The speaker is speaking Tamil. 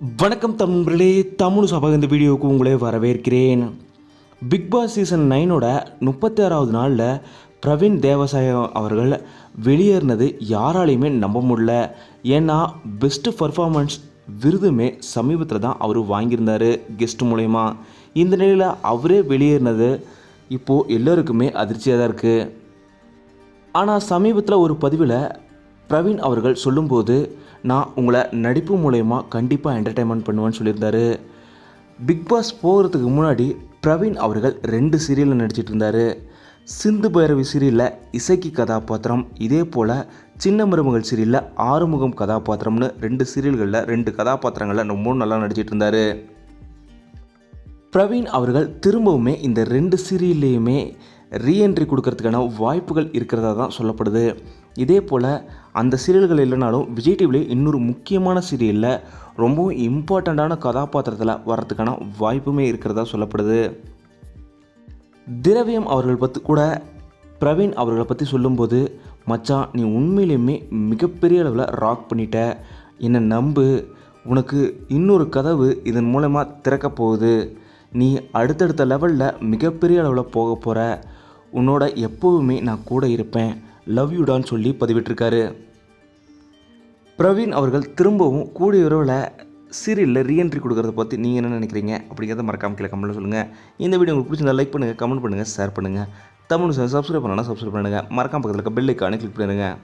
வணக்கம் தமிழே தமிழ் சபா இந்த வீடியோவுக்கு உங்களே வரவேற்கிறேன். பிக் பாஸ் சீசன் நைனோட முப்பத்தி ஆறாவது நாளில் பிரவீன் தேவசாயம் அவர்கள் வெளியேறினது யாராலையுமே நம்ப முடியல. ஏன்னா பெஸ்ட்டு பர்ஃபார்மன்ஸ் விருதுமே சமீபத்தில் தான் அவர் வாங்கியிருந்தார் கெஸ்ட் மூலயமா. இந்த நிலையில் அவரே வெளியேறினது இப்போது எல்லோருக்குமே அதிர்ச்சியாக தான் இருக்குது ஆனால் சமீபத்தில் ஒரு பதிவில் பிரவீன் அவர்கள் சொல்லும்போது நான் உங்களை நடிப்பு மூலயமா கண்டிப்பாக என்டர்டைன்மெண்ட் பண்ணுவேன்னு சொல்லியிருந்தாரு. பிக் பாஸ் போகிறதுக்கு முன்னாடி பிரவீன் அவர்கள் ரெண்டு சீரியலில் நடிச்சிட்டு இருந்தார். சிந்து பைரவி சீரியலில் இசைக்கு கதாபாத்திரம் இதே போல் சின்ன மருமகள் சீரியலில் ஆறுமுகம் கதாபாத்திரம்னு ரெண்டு சீரியல்களில் ரெண்டு கதாபாத்திரங்களில் ரொம்ப நல்லா நடிச்சிட்டு இருந்தார். பிரவீன் அவர்கள் திரும்பவுமே இந்த ரெண்டு சீரியல்லையுமே ரீஎன்ட்ரி கொடுக்கறதுக்கான வாய்ப்புகள் இருக்கிறதா தான் சொல்லப்படுது. இதே போல் அந்த சீரியல்கள் இல்லைனாலும் விஜய் டிவிலே இன்னொரு முக்கியமான சீரியலில் ரொம்பவும் இம்பார்ட்டண்ட்டான கதாபாத்திரத்தில் வர்றதுக்கான வாய்ப்புமே இருக்கிறதா சொல்லப்படுது. திரவியம் அவர்கள் பற்றி கூட பிரவீன் அவர்களை பற்றி சொல்லும்போது மச்சான் நீ உண்மையிலுமே மிகப்பெரிய அளவில் ராக் பண்ணிட்ட. என்னை நம்பு? உனக்கு இன்னொரு கதவு இதன் மூலமாக திறக்க போகுது. நீ அடுத்தடுத்த லெவலில் மிகப்பெரிய அளவில் போக போகிற உன்னோட எப்போவுமே நான் கூட இருப்பேன். லவ் யூடான்னு சொல்லி பதிவிட்டிருக்காரு. பிரவீன் அவர்கள் திரும்பவும் கூடிய உறவில் சீரியலில் ரீஎன்ட்ரி கொடுக்கறத பற்றி நீங்கள் என்ன நினைக்கிறீங்க அப்படிங்கிறத மறக்காமல் கீழே கமெண்ட்டில் சொல்லுங்கள் இந்த வீடியோ உங்களுக்கு பிடிச்சிருந்தா லைக் பண்ணுங்கள் கமெண்ட் பண்ணுங்கள் ஷேர் பண்ணுங்கள் தமிழ் சப்ஸ்கிரைப் பண்ணலாம் சப்ஸ்கிரைப் பண்ணுங்கள் மறக்காம பக்கத்தில் இருக்க பெல் ஐக்கானே கிளிக் பண்ணுங்கள்